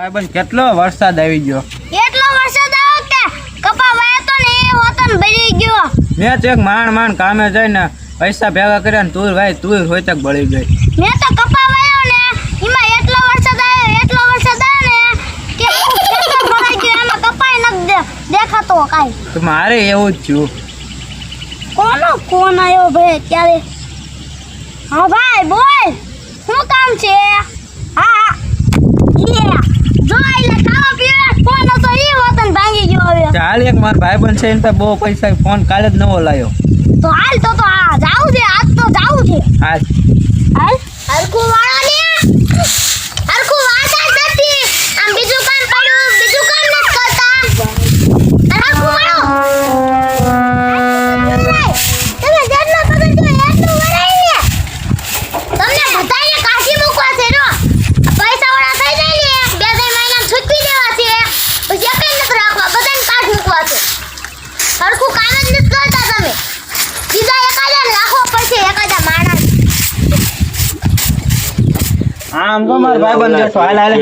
ભાઈબંધ કેટલો વરસાદ આવી ગયો? એટલો વરસાદ આવ્યો કે કપા વાયો તો ને એ હોતન ભરી ગયો. મેં તો એક માંડ માંડ કામે જઈને પૈસા ભેગા કર્યા ને તુર ભાઈ તુર હોય તક બળી ગઈ. મેં તો કપા વાયો ને એમાં એટલો વરસાદ આવ્યો એટલો વરસાદ આવ્યો ને કે આખું ભરાઈ ગયો એમાં કપાઈ ન દે- દેખાતો કાઈ. તો મારે એવું જ થયું. કોનો કોણ આવ્યો ભાઈ ત્યારે હા ભાઈ બોલ. શું કામ છે? જો એટલે ખાવા પીવા ફોન હતો એ વતન ભાંગી ગયો હવે. ચાલ એક માર ભાઈ બન છે એને બહુ પૈસા ફોન કાલે જ નવો લાયો. તો હાલ તો તો આ જાવું છે આજ તો જાવું છે. આ હાલ હરખું વાળો ને હરખું વાળતા જ નથી આમ બીજું કામ પડ્યું બીજું કામ નથી કરતા હરખું વાળો તમે જેટલો પગાર જો એટલું વરાય ને તમને બધાને કાઢી મૂકવા છે જો આ પૈસા વાળા થઈ જાય ને બે ત્રણ મહિના છૂટવી દેવા છે પછી એકઈ નથી રાખવા બધાને કાઢ મૂકવા છે હરખું કામ જ નથી કરતા તમે બીજા એકાદાને રાખવો પડશે એકાદા માણસ આમ તો મારા ભાઈ બંધ જો હાલ હાલ.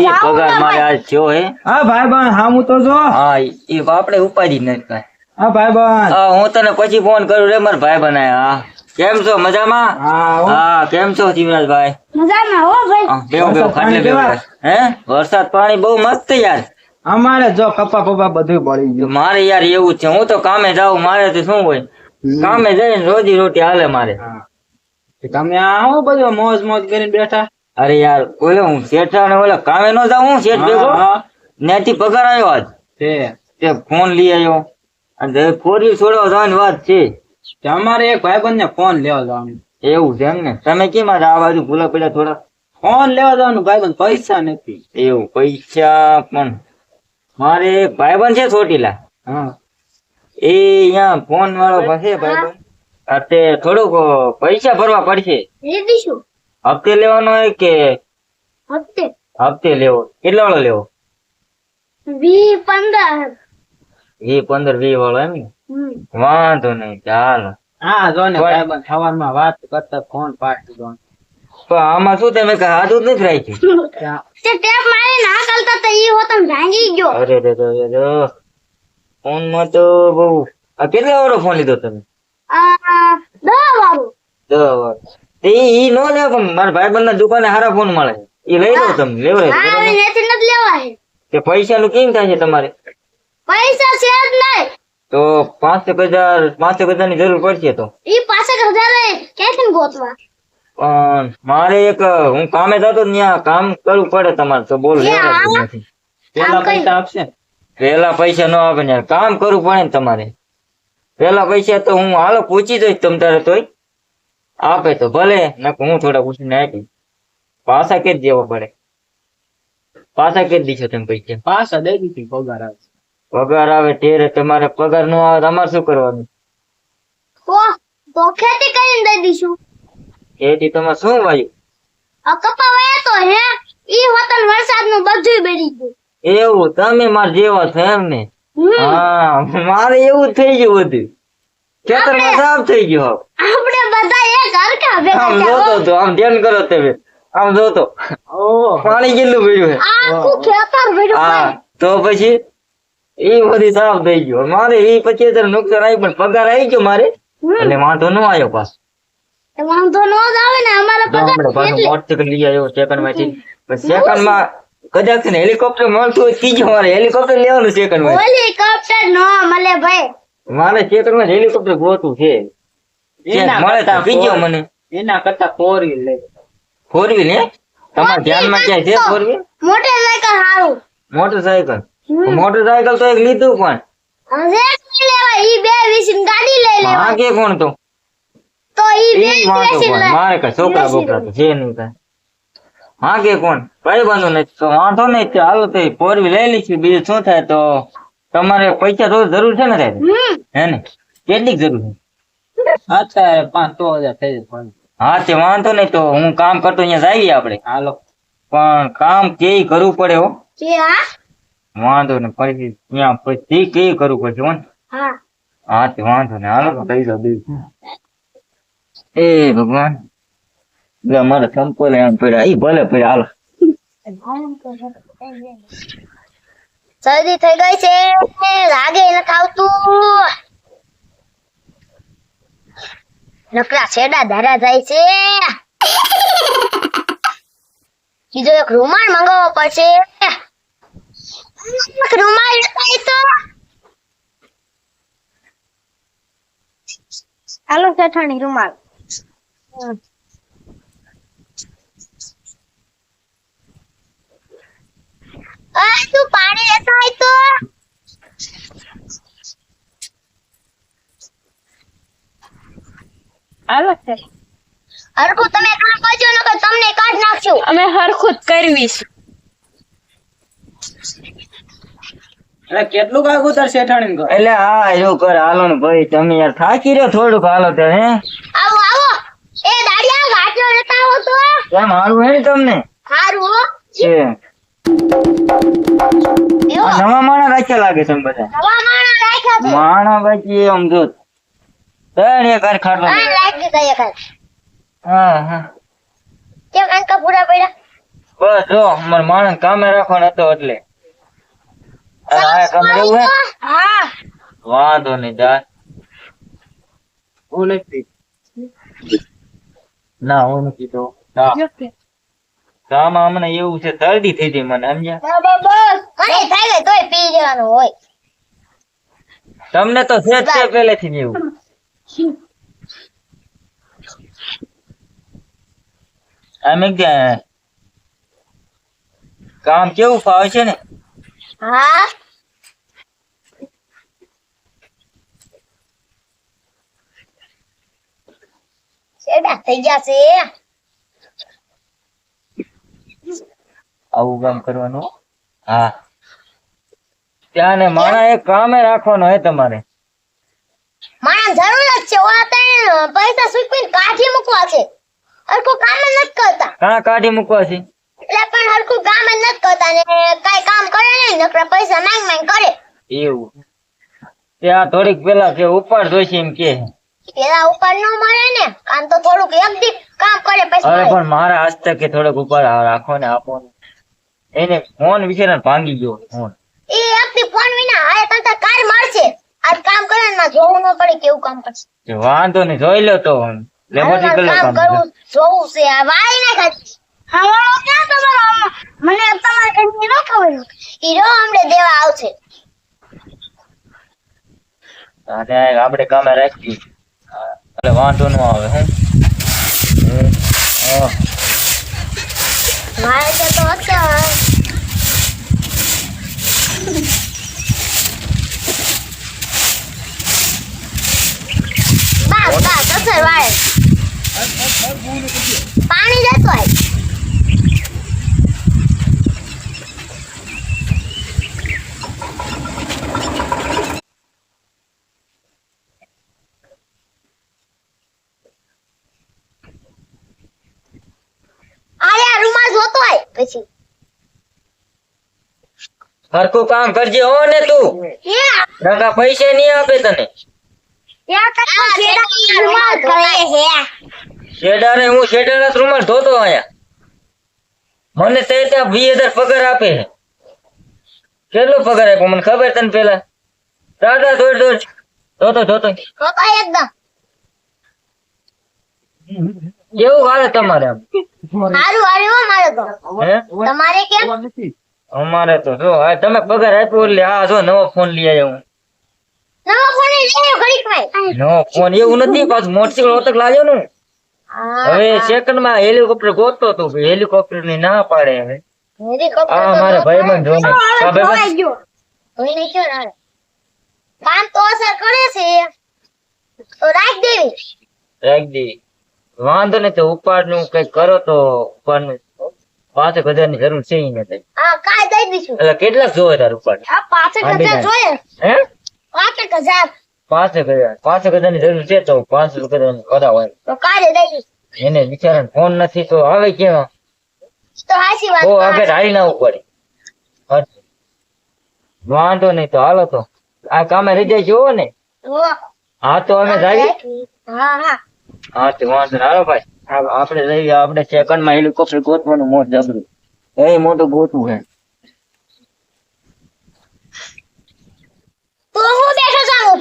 એ પગાર મારે ભાઈ. આજ થયો હે. હા ભાઈબંધ હામું તો જો. હા એ આપણે ઉપાડી નથી કાય હા ભાઈબંધ હા હું તને પછી ફોન કરું રે મારા ભાઈ બનાય. હા. કેમ છો? મજામાં? હા કેમ છો જીવરાજભાઈ? મજામાં હો ભાઈ. બેહો બેહો વરસાદ ખાટલે પાણી બેહો હે? વરસાદ પાણી બહુ મસ્ત યાર. અમારે જો કપા પપા બધું બળી ગયું. મારે યાર એવું છે. હું તો કામે જાઉં મારે તો શું હોય? કામે જઈને રોજી રોટી હાલે મારે. હા. તમે આ હું બધું મોજ મોજ કરીને બેઠા? અરે યાર ઓલો હું શેઠ ને ઓલા કામે નો જાઉં હું શેઠ ભેગો? હા. પગાર આવ્યો આજ. તે. ફોન લઈ આવ્યો. અને ફોર છોડો જવાની વાત છે. તમારે એક ભાઈબંધ ને ફોન લેવા જવાનું. એવું છે એમ ને તમે કેમ આજે આ બાજુ ભૂલા પડ્યા થોડા? ફોન લેવા જવાનું ભાઈબંધ પૈસા નથી. એવું પૈસા પણ. મારે એક ભાઈબંધ છે ચોટીલા. હા. એ અહીંયા ફોન વાળો પાસે ભાઈબંધ. તે થોડુંક પૈસા ભરવા પડશે. હપ્તે લેવાનો હોય કે હપ્તે. હપ્તે લેવો? કેટલા વાળો લેવો? વી પંદર. વી પંદર વી વાળો એમ ને? વાંધો નહીં ચાલો. હા જો ને સવારમાં વાત કરતા ફોન પાડી પણ આમાં શું તમે કઈ નથી રાખ્યું? ટેપ મારી ના કરતા તો ઈ હોતન ભાંગી ગયો. અરે રે રે રે રે ફોનમાં તો બહુ આ કેટલા વાળો ફોન લીધો તમે? આ તે ઈ નો લે પણ મારા ભાઈબંધ ના દુકાને હારા ફોન મળે એ લઈ લો તમે લેવડે હા હવે નથી નથી લેવા કે પૈસા નું કેમ થાય છે તમારે? પૈસા છે જ નહીં. તો પાંચેક હજાર પાંચેક હજારની જરૂર પડશે તો. ઈ પાસઠ હજાર ક્યાંથી ગોતવા? પણ મારે એક હું કામે જતો ત્યાં કામ કરવું પડે તમારે તો બોલ પેલા પૈસા આપશે? પેલા પૈસા નો આપે ને કામ કરવું પડે ને તમારે. પેલા પૈસા તો હું હાલો પૂછી જઈશ તમ તારે તોય. આપે તો ભલે નકર હું થોડા પૂછીને આપી. પાછા કે દેવા પડે. પાછા કે દીશો તમે પૈસા. પાછા દઈ દીધી પગાર આવે પગાર આવે ત્યારે તમારે પગાર નો આવે તમારે શું કરવાનું? તો ખેતી કરીને દઈ દઈશું ખેતી તમારે શું વાયું? કપા વાયા તો હે ઈ વતન વરસાદનું બધું બેરી ગયું. એવું તમે માર જેવા છો એમ ને? હા મારે એવું થઈ ગયું બધું ખેતરમાં સાફ થઈ ગયું આપણે આમ જોતો તો આમ ધ્યાન કરો તમે આમ જોતો. પાણી કેટલું ભર્યું છે આખું ખેતર ભર્યું હા તો પછી? એ બધી સાફ થઈ ગયો. મારે એ પછી હજાર નુકસાન આવ્યું પણ પગાર આવી ગયો મારે. એટલે વાંધો ન આવ્યો પાછો. વાંધો નો જ આવે ને અમારા પગાર પાછો મોટરસાઇકલ લઈ આવ્યો સેકન્ડમાંથી સેકન્ડમાં કદાચ ને હેલિકોપ્ટર મળતું હોય ત્રીજો મારે હેલિકોપ્ટર લેવાનું સેકન્ડમાં. હેલિકોપ્ટર નો મળે ભાઈ. મારે સેકન્ડમાં હેલિકોપ્ટર ગોતું છે. મળે તો કરતા મને. એના કરતા ફોર વ્હીલ લે. ફોર વ્હીલ હે? તમારા ધ્યાનમાં ક્યાંય છે ફોર વ્હીલ મોટરસાયકલ હારું. મોટરસાયકલ મોટરસાયકલ તો એક લીધું પણ. હવે નહીં લેવાય ઈ બે વીસની ગાડી લઈ હા લેવાય. કે કોણ તો? તો ઈ બે ઈ વાંધો વીસની પણ. લે- મારે કઈ છોકરા બેસી છે નહીં કઈ. હા કે કોણ? કઈ વાંધો નહીં તો વાંધો નહીં તો હાલો તો ફોર લઈ લઈશું. બીજું શું થાય તો તમારે પૈસા તો જરૂર છે ને હે ને? કેટલીક જરૂર છે? અત્યારે પાંચ સો હજાર થઈ જાય હા તે વાંધો નહીં તો હું કામ કરતો અહીંયા જઈએ આપણે. હાલો પણ કામ કે કરવું પડે હો? વાંધો ને પછી ત્યાં પછી કેય કરવું પડશે હો હા. હા તે વાંધો ને હાલો. થઈ કહી એ ભગવાન. એટલે અમારે સંપોલે એમ પડ્યા એ ભલે પડ્યા હાલો. શરદી થઈ ગઈ છે લાગે નથી આવતું. નકરા છેડા ધારા જાય છે. બીજો એક રૂમાલ મંગાવવો પડશે. એક રૂમાલ લખાય તો. આલુ ચટણી રૂમાલ. આ તું પાણી લેતો હોય તો આલો છે. હરખું તમે કામ કરજો નકર તમને કાઢ નાખશું અમે હરખું જ કરવી છે. એટલે કેટલું કાગુ તાર શેઠાણી કર એટલે હા એવું કર હાલો ને ભાઈ તમે યાર થાકી રહ્યો થોડુંક હાલો તો હે? આવો આવો. એ દાડિયા ગાંઠિયો નતા આવો તો. કેમ હારું હે ને તમને? હારું હો. છે. નવા માણસ રાખ્યા લાગે છે બધા? નવા માણા રાખ્યા છે. માણા બાકી આમ જો. હારે ખાટલો હા રાખી દીધા એક હાથ. હા હા. કેમ કાંકા પૂરા પડ્યા બસ જો અમાર માણસ કામે રાખવાનો હતો એટલે. આ આ કામ એવું હે? હા. વાંધો નહીં જા. ના હું નથી તો. આમાં હમણાં એવું છે શરદી થઈ ગઈ મને સમજ્યા? બસ મને થાય તોય પી જવાનું હોય. તમને તો સેજ છે પહેલેથી જ એવું. આમ એક ત્યાં કામ કેવું ફાવે છે ને? હા. થઈ ગયા છે? આવું કામ કરવાનું? હા. ત્યાં ને માણા એક કામે રાખવાનો હે તમારે માણસ જરૂર જ છે ઓલા ત્રણ પૈસા સૂકવીને કાઢી મૂકવા છે. હરખું કામ જ નથી કરતા. હા કાઢી મૂકવા છે. એટલે પણ હરખું કામ જ નથી કરતા ને કાંઈ કામ કરે નહીં નકરા પૈસા માંગ માંગ કરે. એવું. ત્યાં થોડીક પેલા કે ઉપાડ જોઈશે એમ કે. પેલા ઉપાડ ન મળે ને કામ તો થોડુંક એક દી કામ કરે પછી અરે પણ મારા હસ્તકે થોડોક ઉપાડ રાખો ને આપો એને ફોન વિશે ભાંગી ગયો ફોન. એ દી ફોન વિના આ તંતા કાર મારશે. આજ કામ કરે ને જોવું ન પડે કેવું કામ કરશે. વાંધો નહીં જોઈ લો તો. લેબોરેટરી કામ કામ કરવું જોવું છે. આ વાય ના ખાતી હવાળો ક્યાં તમારો મને તમારે કંઈ ન ખબર હીરો અમને દેવા આવશે. અને આપણે કામે રાખી એટલે વાંધો ન આવે હું. મારે તો તો અત્યારે બસ બસ અસર વાળે પાણી જતો હોય પછી હરખું કામ કરજે હો ને તું. હે? પૈસા નહીં આપે તને. શેડાને હું શેડાના રૂમાલ ધોતો આયા મને તે ત્યાં વીસ હજાર પગાર આપે છે. કેટલો પગાર આપ્યો? મને ખબર તને પેલા. દાદા દોડ દોડ ધોતો ધોતો. એવું એકદમ. હાલે તમારે તમારે કેમ? અમારે તો જો આ તમે પગાર આપ્યો એટલે આ જો નવો ફોન લઈ આવ્યો હું. નવો ફોન લઈ ઘડીક એવું નથી પાછું મોટરસાઇકલ ઓતક લાગ્યો ને. હવે સેકન્ડમાં હેલિકોપ્ટર ગોતતો તો હેલિકોપ્ટરની ના પાડે હવે. હેલિકોપ્ટર આ મારા ભાઈબંધ જો ને આ ભાઈબંધ? ધોઈ નાખ્યો ને હારે. કામ તો અસર કરે છે. તો રાખ દેવી. રાખ દે વાંધો નહીં તો ઉપાડનું કંઈક કરો તો ઉપાડનું પાંચેક હજારની જરૂર છે ઈ ને કંઈક. હા કાય દઈ દઈશું. એટલે કેટલા જોવે તાર ઉપાડ પાસઠ હા, હજાર જોઈએ. હે? પાસઠ હજાર. પાંચેક હજાર. પાંચેક હજારની જરૂર છે તો પાંચસો હજારની હોય. તો કાલે દઈશ. એને બિચારા ફોન નથી તો આવે કેવા તો હાસી વાત ઓ આગળ હાલી ના ઉપર વાંધો નહીં તો હાલો તો. આ કામે રજા જોવો ને? હો. તો અમે જઈએ. હા હા. હા તો વાંધો. હાલો ભાઈ. આપણે જઈએ આપણે સેકન્ડમાં હેલિકોપ્ટર ગોતવાનું મોટ જબરું એ મોટું ગોતું હે તું હું બેઠો છો આમ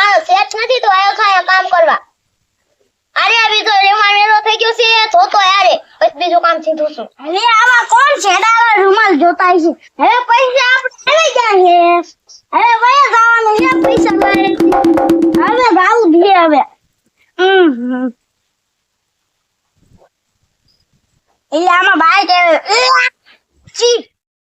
મારો સેટ નથી તો આયો ખાય કામ કરવા? અરે આ બીજો રૂમાલ મેળો થઈ ગયો છે તો તો યારે પછી બીજું કામ સીધું છું અરે આમાં કોણ છેડાવા? રૂમાલ જોતા છે. હવે પૈસા આપણે લઈ ગયા છે હવે વયા જવાનું છે, પૈસા મારે. હવે ભાવ દે હવે. હમ. એટલે આમાં બાઈક આવે ચી